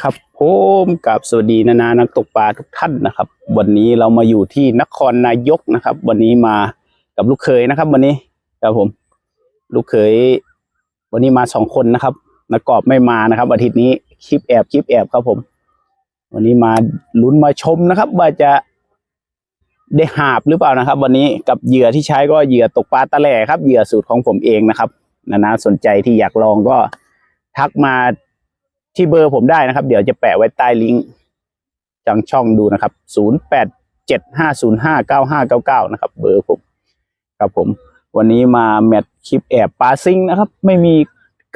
ครับผมกับสวัสดีนานานักตกปลาทุกท่านนะครับ วันนี้เรามาอยู่ที่นครนายกนะครับ วันนี้มากับลูกเขยนะครับ วันนี้ครับผม ลูกเขยวันนี้มาสองคนนะครับนักกอบไม่มานะครับ อาทิตย์นี้คลิปแอบคลิปแอบครับผม วันนี้มาลุ้นมาชมนะครับ ว่าจะได้หาบหรือเปล่านะครับ วันนี้กับเหยื่อที่ใช้ก็เหยื่อตกปลาตะแหล่ครับเหยื่อสูตรของผมเองนะครับ นานาสนใจที่อยากลองก็ทักมา ที่เบอร์ผมได้นะครับ เดี๋ยวจะแปะไว้ใต้ลิงก์จังช่องดูนะครับ0 8 7 5 0 5 9 5 9 9นะครับ เบอร์ผมครับผม วันนี้มาแมทคลิปแอบปลาซิงนะครับ ไม่มี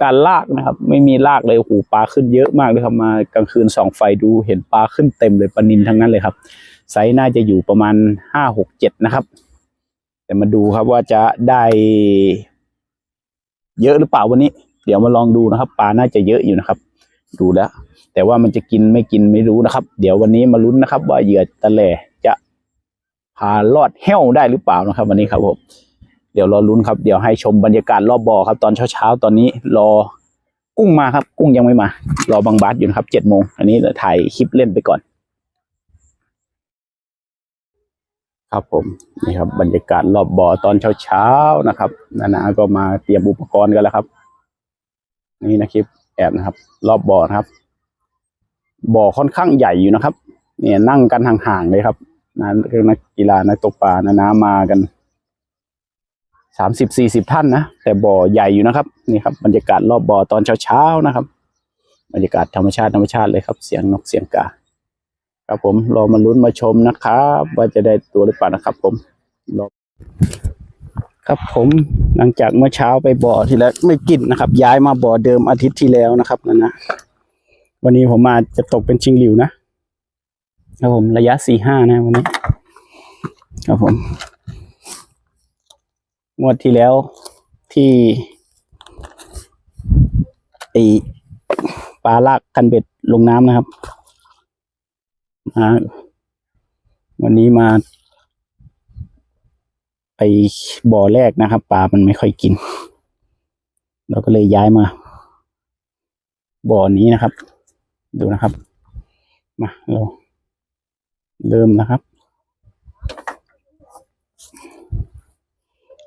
การลากนะครับ ไม่มีลากเลยโอ้โหปลาขึ้นเยอะมากเลยครับมากลางคืนส่องไฟดูเห็นปลาขึ้นเต็มเลยปลานินทั้งนั้นเลยครับไซส์น่าจะอยู่ประมาณห้าหกเจ็ดนะครับ แต่มาดูครับว่าจะได้เยอะหรือเปล่าวันนี้ เดี๋ยวมาลองดูนะครับปลาน่าจะเยอะอยู่นะครับ ดูแล้ว แต่ว่ามันจะกินไม่กินไม่รู้นะครับ เดี๋ยววันนี้มาลุ้นนะครับ ว่าเหยื่อตะแหล่จะพารอดแห้วได้หรือเปล่านะครับ วันนี้ครับผมเดี๋ยวรอลุ้นครับเดี๋ยวให้ชมบรรยากาศรอบบ่อครับ ตอนเช้าๆตอนนี้รอกุ้งมาครับ กุ้งยังไม่มา รอบางบาสอยู่นะครับเจ็ดโมงอันนี้เดี๋ยวถ่ายคลิปเล่นไปก่อน ครับผมนี่ครับ บรรยากาศรอบบ่อตอนเช้าๆนะครับนานาก็มาเตรียมอุปกรณ์กันแล้วครับ นี่นะคลิป แอบนะครับ รอบบ่อนะครับ บ่อค่อนข้างใหญ่อยู่นะครับ เนี่ยนั่งกันห่างๆเลยครับนันักกีฬานักตกปลานานามากันสามสิบสี่สิบท่านนะแต่บ่อใหญ่อยู่นะครับนี่ครับบรรยากาศรอบบ่อตอนเช้าๆนะครับ บรรยากาศธรรมชาติธรรมชาติเลยครับ เสียงนกเสียงกาครับผมรอมาลุ้นมาชมนะครับ ว่าจะได้ตัวหรือเปล่านะครับ ผมรอ ครับผมหลังจากเมื่อเช้าไปบ่อที่แล้วไม่กินนะครับ ย้ายมาบ่อเดิมอาทิตย์ที่แล้วนะครับนั่นนะวันนี้ผมมาจะตกเป็นชิงหลิวนะครับผมระยะสี่ห้านะวันนี้ ครับผมงวดที่แล้วที่ไอปลาลากคันเบ็ดลงน้ำนะครับมาวันนี้มา ไปบ่อแรกนะครับปลามันไม่ค่อยกิน เราก็เลยย้ายมา บ่อนี้นะครับ ดูนะครับ มาเราเริ่มนะครับ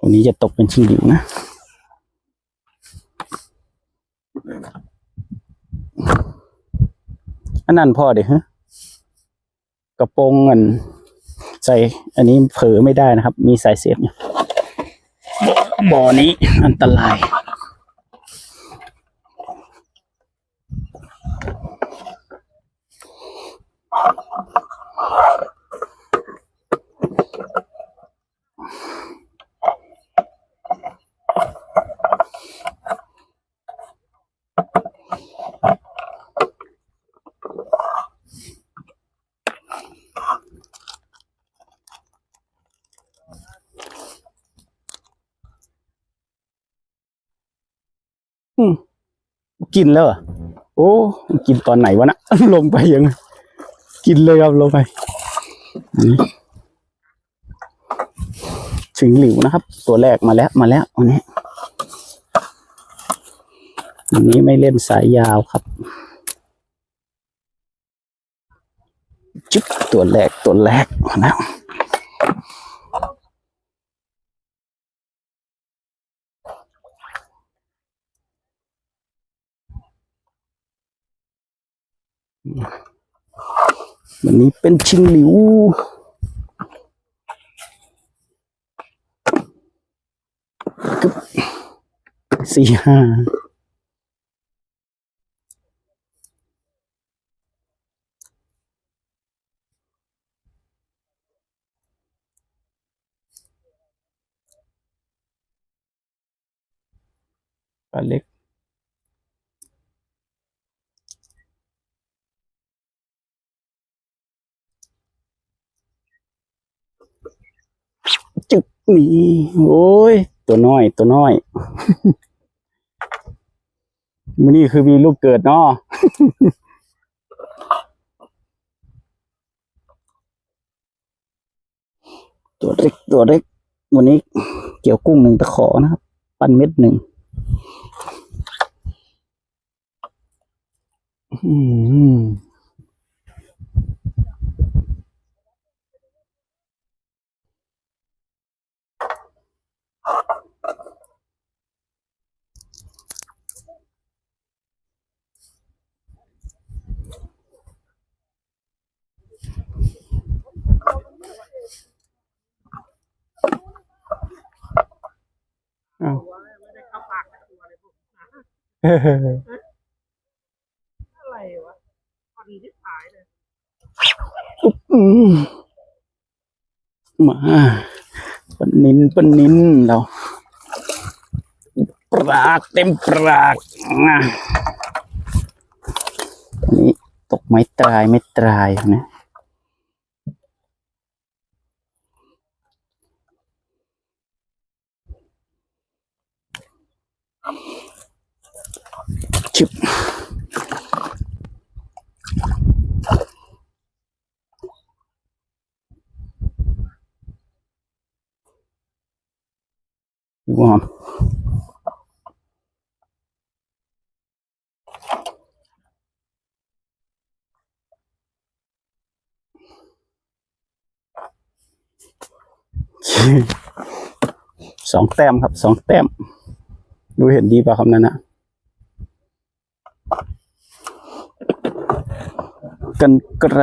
วันนี้จะตกเป็นชิงหลิวนะอันนั้นพ่อเดี๋ยวฮะกระโปรงอัน ใส่อันนี้เผลอไม่ได้นะครับ มีสายเสียบอยู่บ่อนี้อันตราย อืม กินแล้วเหรอโอ้มันกินตอนไหนวะนะลงไปยัง กินเลยครับลงไปถึงหลิวนะครับ ตัวแรกมาแล้วมาแล้ววันนี้วันนี้ไม่เล่นสายยาวครับจุ๊บตัวแรกตัวแรกมาแล้ว วันนี้เป็นชิงหลิวสี่ห้าปลาเล็ก จึก นี่โอ้ย ตัวน้อยตัวน้อยมันนี่คือมีลูกเกิดเนาะตัวเล็กตัวเล็กวันนี้เกี่ยวกุ้งหนึ่งตะขอนะครับ ปั้นเม็ดหนึ่งอืม อ้าวไม่ได้เข้าปากนะตัวเลยพวกอะไรวะพอดีที่ขายเลยมาปนินปนินเราปรากเต็มปรากอะอันนี้ตกไม้ตรายไม่ตรายนะ ชิบดูหอมสองแต้มครับสองแต้ม ดูเห็นดีป่ะครับนั่นนะกันไกร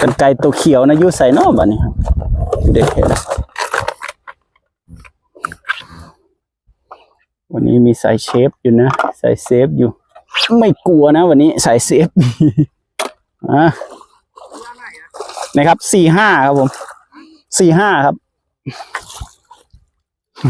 กันไกรตัวเขียวนะอยูใส่นอกบ้านี้เด็กเห็นวันนี้มีสายเชฟอยู่นะสายเซฟอยู่ ไม่กลัวนะวันนี้สายเซฟอะนะครับสี่ห้าครับผมสี่ห้าครับ น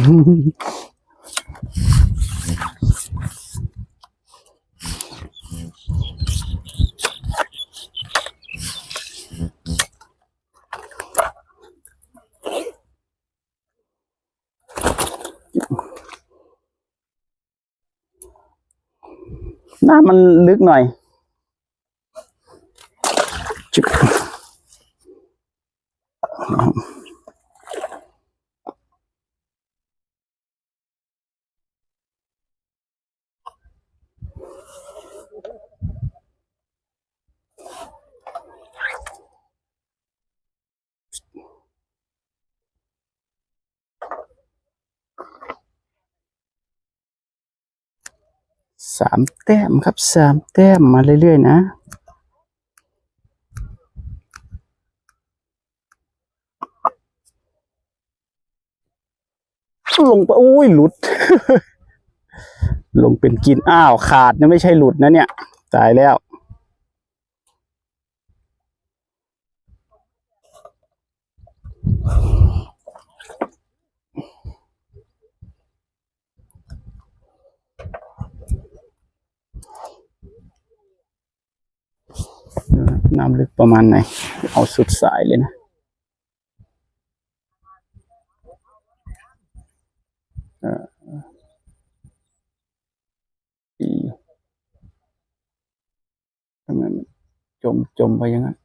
้ำมันลึกหน่อย สามแต้มครับสามแต้มมาเรื่อยๆนะ ลงไปอุ้ยหลุด ลงเป็นกินอ้าวขาดนะไม่ใช่หลุดนะเนี่ย ตายแล้ว น้ำลึกประมาณไหน เอาสุดสายเลยนะ เอออีทำไมมันจมจมไปยังนั้น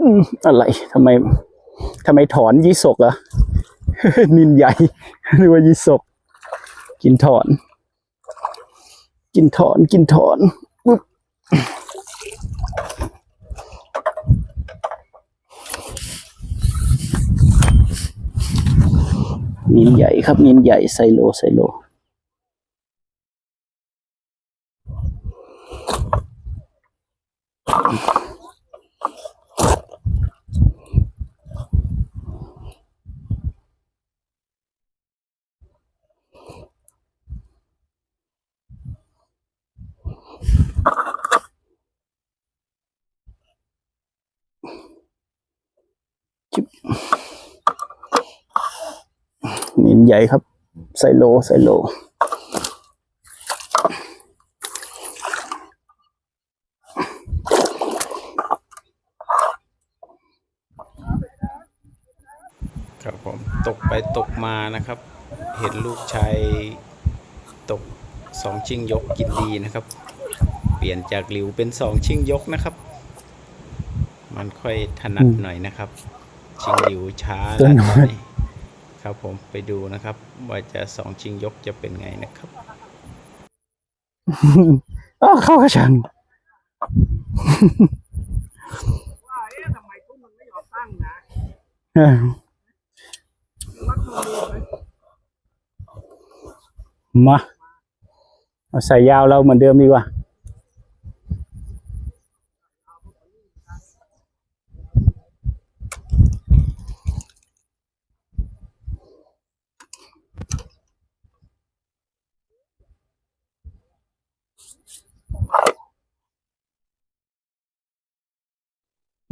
อืมอะไรทำไมทำไมถอนยี่สกเหรอ นินใหญ่หรือว่ายีศก กินถอน กินถอนกินถอนปุ๊บนินใหญ่ครับนินใหญ่ไซโลไซโล ใหญ่ครับ ไซโล ไซโล ครับผม ตกไปตกมานะครับ เห็นลูกชายตกสองชิงยกกินดีนะครับ เปลี่ยนจากหลิวเป็นสองชิงยกนะครับ มันค่อยถนัดหน่อยนะครับ ชิงหลิวช้าแล้วน้ตออย นนี้ครับผมไปดูนะครับ ว่าจะสองชิงยกจะเป็นไงนะครับอ้าวเข้ากระชังว่าเอ๊ะทำไมพวกมันไม่ยอมตั้งนะเออหรือว่าเขามีไหมมาเอาใส่ยาวเราเหมือนเดิมดีกว่า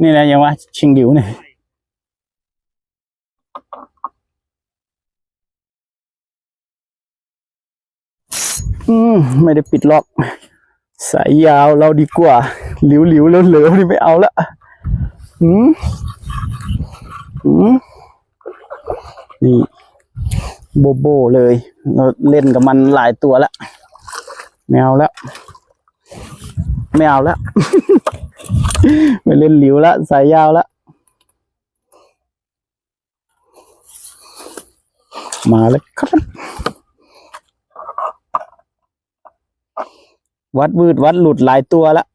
นี่นะยังว่าชิงหลิวเนี่ยอืมไม่ได้ปิดล็อก สายยาวเราดีกว่าหลิวหลิวเหลวเหลวๆนี่ไม่เอาละอืมอืมนี่ โบโบเลย เราเล่นกับมันหลายตัวแล้วไม่เอาแล้ว ไม่เอาแล้ว ไม่เล่นหลิวละสายยาวละมาแล้วครับ วัดวืดวัดหลุดหลายตัวแล้ว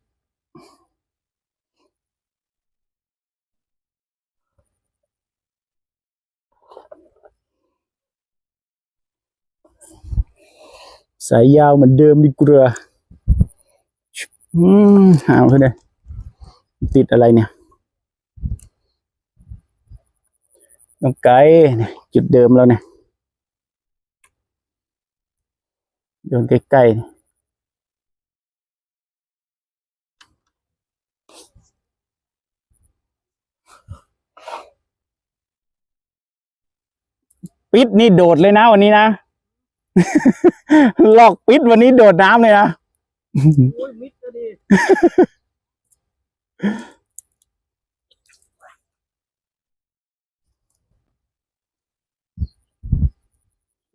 สายยาวเหมือนเดิมดีกว่า อืมหาวขึ้นเลยติดอะไรเนี่ย ต้องไกลจุดเดิมแล้วเนี่ยโยนใกล้ปิดนี่โดดเลยนะวันนี้นะหลอกปิดวันนี้โดดน้ำเลยนะโอ้ยมิด ดี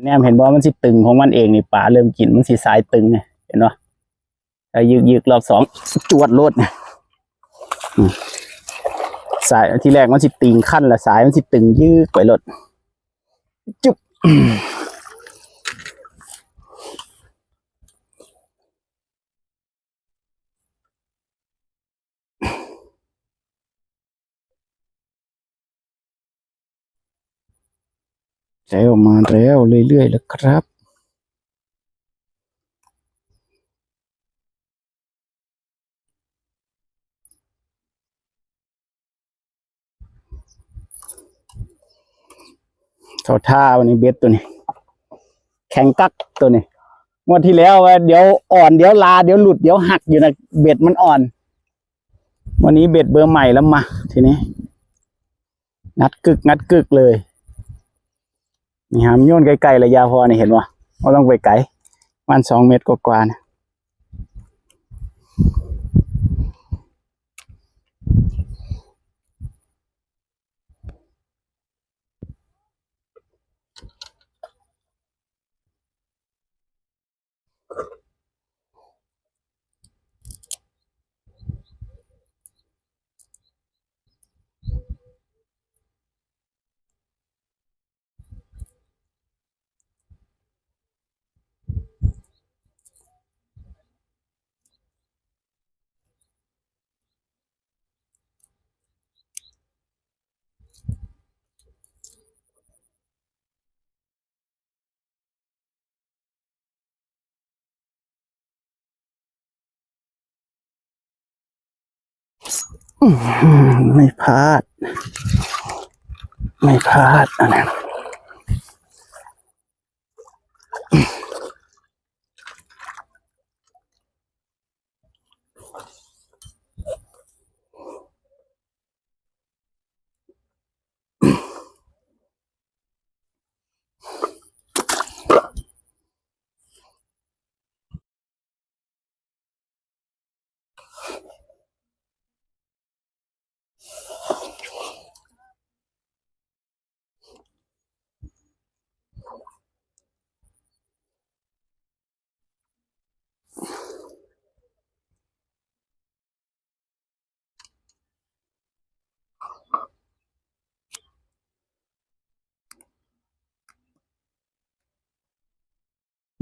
แนมเห็นว่ามันสิตึงของมันเองนี่ป่าเริ่มกินมันสิสายตึงไงเห็นปะแต่ยึกยึกรอบสองจวดโลดเนี่ยสายที่แรกมันสิติงขั้นละสายมันสิตึงยืกไปโลดจุ๊บ แล้วมาแล้วเรื่อยๆแล้วครับ เขาท่าวันนี้เบ็ดตัวนี้ แข็งกักตัวนี้งวดที่แล้วว่าเดี๋ยวอ่อนเดี๋ยวลาเดี๋ยวหลุดเดี๋ยวหักอยู่นะเบ็ดมันอ่อน วันนี้เบ็ดเบอร์ใหม่แล้วมา ทีนี้ งัดกึกงัดกึกเลย นี่หามนโยนไกลๆระยะพอนี่เห็นวะว่าต้องไปไกลมันสองเมตรกว่าๆนะ ไม่พลาด ไม่พลาดอันนั้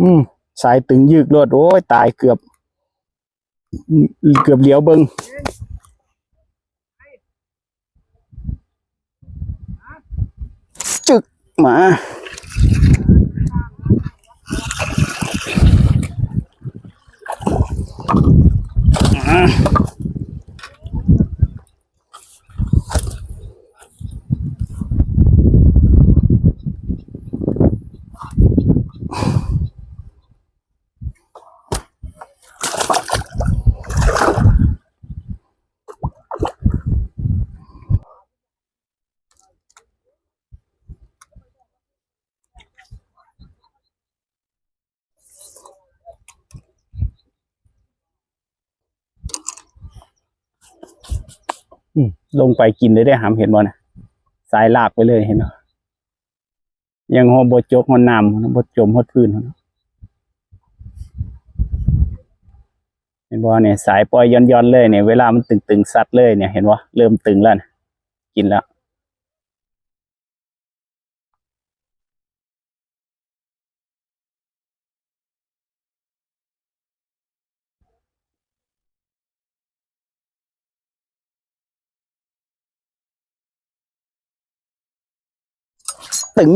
อืมสายตึงยืกรวดโอ้ยตายเกือบ เกือบเลี้ยวเบิงจึกมา ลงไปกินได้ได้หามเห็นบ่นะสายลากไปเลยเห็นบ่ยังหอบจกหอน้ำบดจมหดพื้นเนาะเห็นบ่เนี่ยสายปล่อยย้อนๆเลยเนี่ยเวลามันตึงๆซัดเลยเนี่ยเห็นบ่เริ่มตึงแล้วนะกินแล้ว ตึง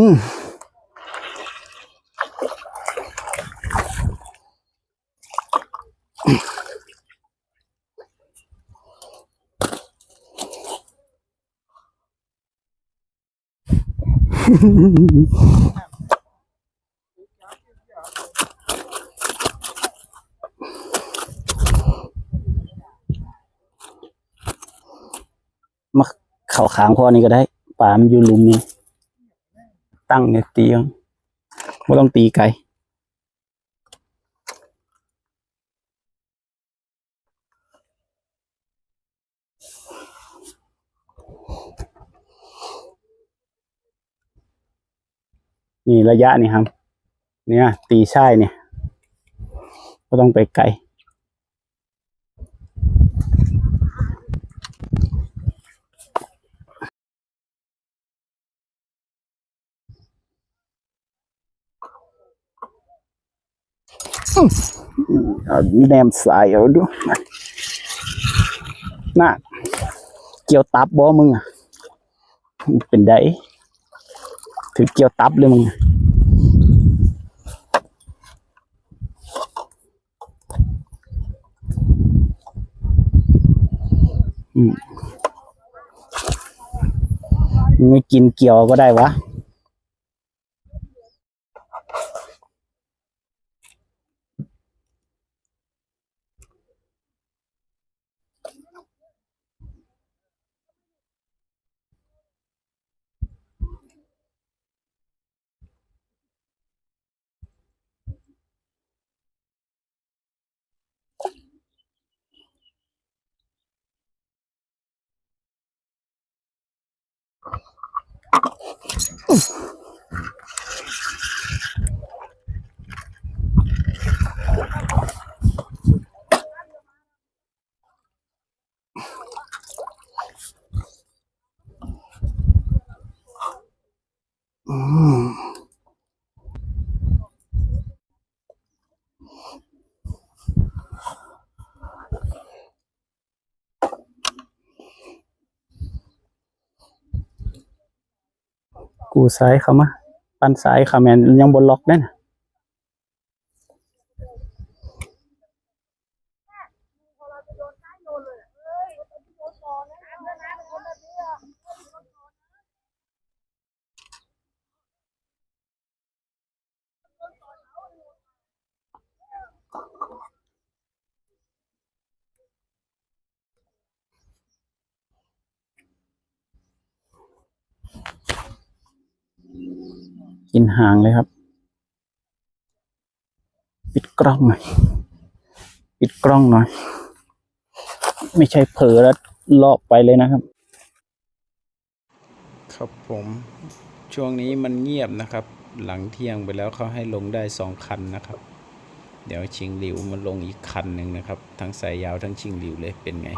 มาเข่าขางพอนี่ก็ได้ป่ามันอยู่ลุมนี้ ตั้งเนี่ยตีไม่ต้องตีไกลนี่ระยะนี่ครับ เนี่ย ตีใช่เนี่ย ก็ต้องไปไกล แนมสายเอาดูน่ะเกี่ยวตับบ่มึงอะเป็นไดถือเกี่ยวตับเลยมึงอืมมึงไม่กินเกี่ยวก็ได้วะ กูสายเขามา ปันสายเขาแมนยังบนล็อกนั่นน่ะ กินห่างเลยครับ ปิดกล้องหน่อย ปิดกล้องหน่อย ไม่ใช่เผลอแล้วลอกไปเลยนะครับ ครับผมช่วงนี้มันเงียบนะครับ หลังเที่ยงไปแล้วเขาให้ลงได้สองคันนะครับ เดี๋ยวชิงหลิวมาลงอีกคันหนึ่งนะครับ ทั้งสายยาวทั้งชิงหลิวเลยเป็นไง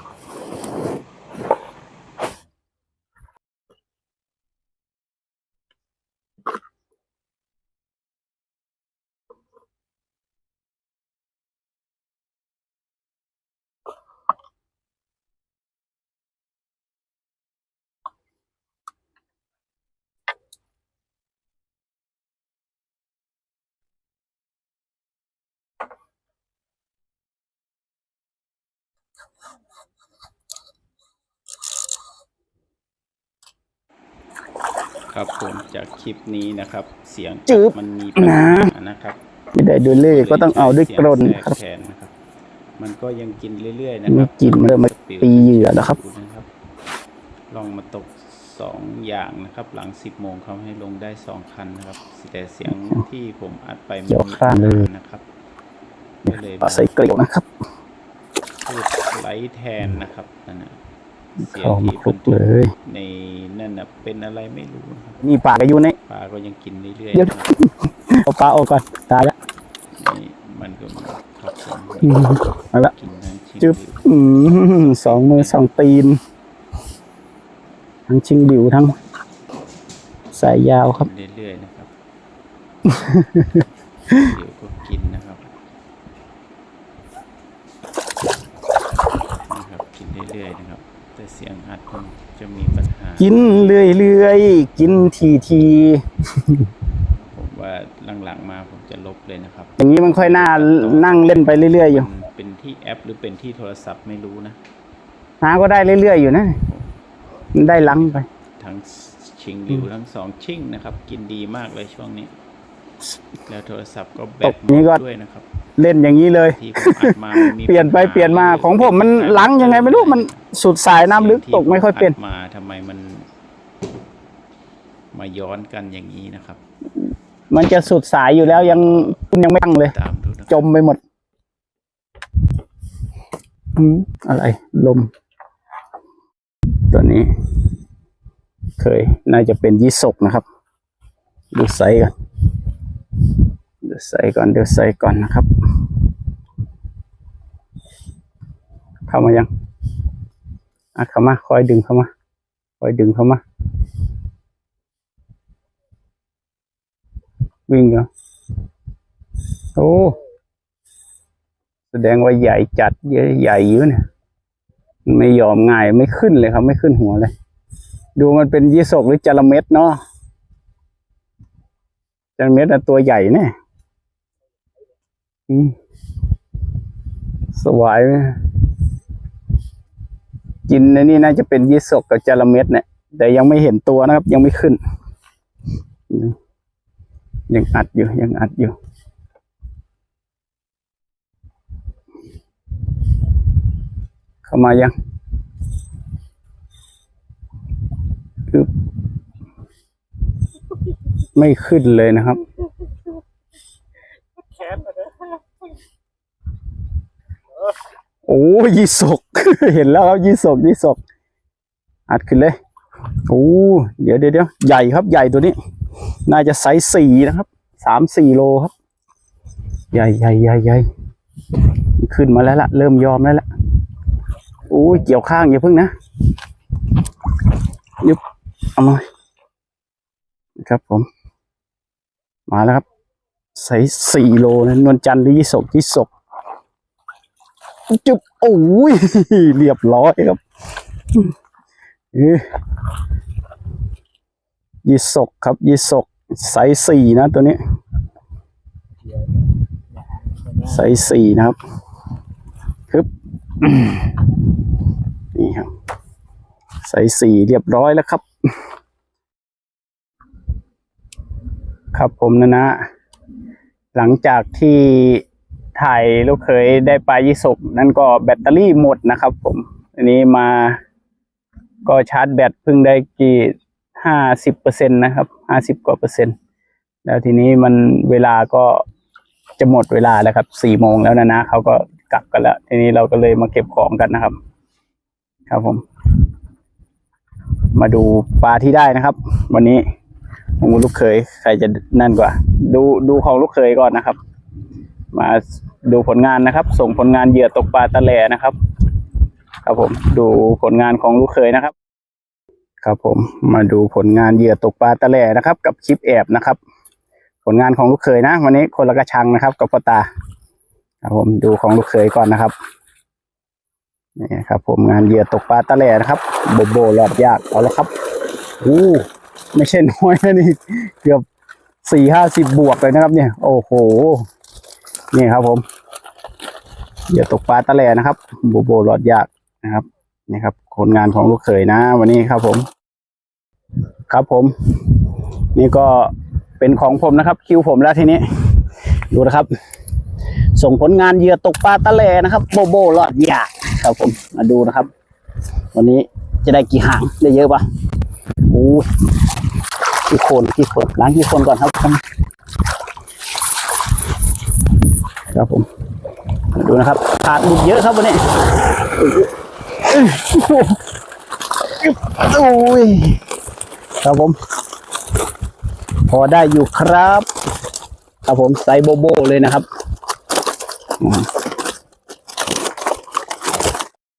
ครับผมจากคลิปนี้นะครับ เสียงจึ๊บมันมีปัญหานะครับไม่ได้ด้วยเล่ห์ก็ต้องเอาด้วยกลนเสียงครับแทรกแขนนะครับ มันก็ยังกินเรื่อยๆนะคมีรับกลิ่นเริ่มมาตีเหยื่อแล้วครับนะครับ ลองมาตกสองอย่างนะครับ หลังสิบโมงเขาให้ลงได้สองคันนะครับแต่เสียงที่ผมอัดไปมันเดี๋ยวมีข้ามเลยปัญหนะครับก็เลย ปลาใส่เกลียวนะครับพูด ไลท์แทนนะครับนั่นนะเสียงเข้ามาที่คลุกเลย ในนั่นนะเป็นอะไรไม่รู้นะครับนี่ปลากระยูนี่ปลาก็ยังกินเรื่อยเดี๋ยวๆนะครับเอาปลาออกก่อนตายแล้วนี่มันก็ครับผมอืมเอาละกินทั้งชิ้นจึ๊บอืมสองมือสองตีน ทั้งชิงดิวทั้ง สายยาวครับเรื่อยๆนะครับ เดี๋ยวก็กินนะครับนะครับ กินเรื่อยๆนะครับ แต่เสียงอัดคงจะมีปัญหา กินเรื่อยๆ กินทีทีผมว่าหลังๆมาผมจะลบเลยนะครับๆอย่างนี้มันค่อยน่านั่งเล่นไปเรื่อยๆอยู่มันเป็นที่แอปหรือเป็นที่โทรศัพท์ไม่รู้นะหาก็ได้เรื่อยๆอยู่นะมันได้ลังไป ทั้งชิงริวทั้งสองชิงนะครับ กินดีมากเลยช่วงนี้ แล้วโทรศัพท์ก็แบตตกนี้ก็หมดด้วยนะครับ เล่นอย่างนี้เลยที่ผมอัดมามันมีเปลี่ยนไปปัญหาเปลี่ยนมาของผมมันลังยังไงไม่รู้มันสุดสายน้ำลึกตกไม่ค่อยเป็นที่ผดมาทำไมมัน มาย้อนกันอย่างนี้นะครับ มันจะสุดสายอยู่แล้วยังคุณยังไม่ตั้งเลยตามดูนะจมไปหมดอืมอะไร ลม ตัวนี้ เคย น่าจะเป็นยี่สกนะครับ ดูไซส์ก่อน ดูไซส์ก่อนเดูไซส์ก่อนนะครับ เข้ามายังอะเข้ามาคอยดึงเข้ามาคอยดึงเข้ามา วิ่งเหรอโอ้แสดงว่าใหญ่จัดเยอะใหญ่อยู่เนี่ยไม่ยอมง่ายไม่ขึ้นเลยครับ ไม่ขึ้นหัวเลย ดูมันเป็นยีสกหรือจระเม็ดเนาะจระเม็ดอะตัวใหญ่แน่ สวายไหมกินในนี่น่าจะเป็นยีสกกับจาระเม็ดเนี่ยแต่ยังไม่เห็นตัวนะครับ ยังไม่ขึ้น ยังอัดอยู่ ยังอัดอยู่ เข้ามายังไม่ขึ้นเลยนะครับแขน โอ้ยี่สก เห็นแล้วครับยี่สกยี่สก อัดขึ้นเลย โอ้เดี๋ยวเดี๋ยวเดี๋ยวใหญ่ครับใหญ่ตัวนี้ น่าจะไซส์สี่นะครับสามสี่โลครับ ใหญ่ใหญ่ใหญ่ใหญ่ขึ้นมาแล้วล่ะ เริ่มยอมแล้วล่ะโอ้ยเกี่ยวข้างอย่าเพิ่งนะยุบเอามาครับผม มาแล้วครับไซส์สี่โลนะนวลจันทร์หรือยี่สกยี่สก จุบโอ้ยเรียบร้อยครับเอ้ยยี่สกครับยี่สกไซส์สี่นะตัวนี้ไซส์สี่นะครับคึบนี่ครับไซส์สี่เรียบร้อยแล้วครับ ครับผมนะนะ หลังจากที่ ถ่ายลูกเคยได้ปลายี่สกนั่นก็แบตเตอรี่หมดนะครับ ผม อันนี้มาก็ชาร์จแบตเพิ่งได้กี่ห้าสิบเปอร์เซ็นตนะครับห้าสิบกว่าเปอร์เซ็นต์แล้วทีนี้มันเวลาก็จะหมดเวลาแล้วครับสี่โมงแล้วนะนะเขาก็กลับกันแล้ว ทีนี้เราก็เลยมาเก็บของกันนะครับ ครับผม มาดูปลาที่ได้นะครับ วันนี้ของลูกเคยใครจะนั่นกว่า ดูดูของลูกเคยก่อนนะครับ มาดูผลงานนะครับ ส่งผลงานเหยื่อตกปลาตะแหลนะครับ ครับผมดูผลงานของลูกเคยนะครับ ครับผมมาดูผลงานเหยื่อตกปลาตะแหลนะครับ กับคลิปแอบนะครับ ผลงานของลูกเคยนะ วันนี้คนละกระชังนะครับ กับพ่อตา ครับผมดูของลูกเคยก่อนนะครับนี่ครับ ผมงานเหยื่อตกปลาตะแหลนะครับโบโบรอดยากเอาละครับอู้ไม่ใช่น้อยนะนี่เกือบสี่ห้าสิบบวกเลยนะครับ เนี่ย โอ้โห นี่ครับผมเหยื่อตกปลาตะแลนะครับโบโบหลอดยากนะครับนี่ครับผลงานของลูกเขยนะ วันนี้ครับผม ครับผม นี่ก็เป็นของผมนะครับ คิวผมแล้วทีนี้ ดูนะครับ ส่งผลงานเหยื่อตกปลาตะแลนะครับ โบโบหลอดยากครับผมมาดูนะครับ วันนี้จะได้กี่หางได้เยอะปะโอ้กี่คนกี่คนล้างกี่คนก่อนครับ ครับผมมาดูนะครับขาดหลุดเยอะครับวันนี้โอ้ยครับผม พอได้อยู่ครับ ครับผมไซส์โบโบเลยนะครับอืม